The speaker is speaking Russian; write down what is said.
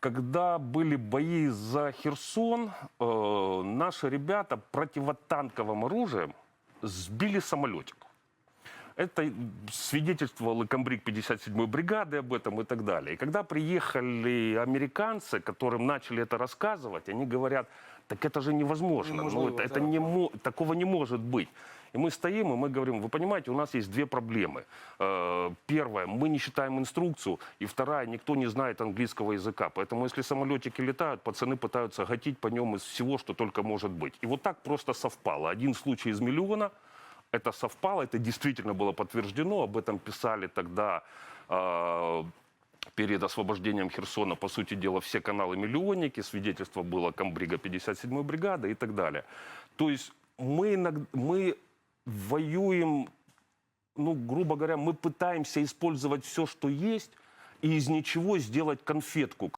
Когда были бои за Херсон, э, наши ребята противотанковым оружием сбили самолетик. Это свидетельствовал и комбриг 57-й бригады об этом и так далее. И когда приехали американцы, которым начали это рассказывать, они говорят, так это же невозможно. Ну, Неможливо, это, это не такого не может быть. И мы стоим, и мы говорим, вы понимаете, у нас есть две проблемы. Э, Первая, мы не читаем инструкцию, и вторая, никто не знает английского языка. Поэтому если самолетики летают, пацаны пытаются гатить по нем из всего, что только может быть. И вот так просто совпало. Один случай из миллиона, это совпало, это действительно было подтверждено, об этом писали тогда э, перед освобождением Херсона, по сути дела, все каналы-миллионники, свидетельство было комбрига 57-й бригады и так далее. То есть мы, иног- мы воюем, ну, грубо говоря, мы пытаемся использовать все, что есть, и из ничего сделать конфетку.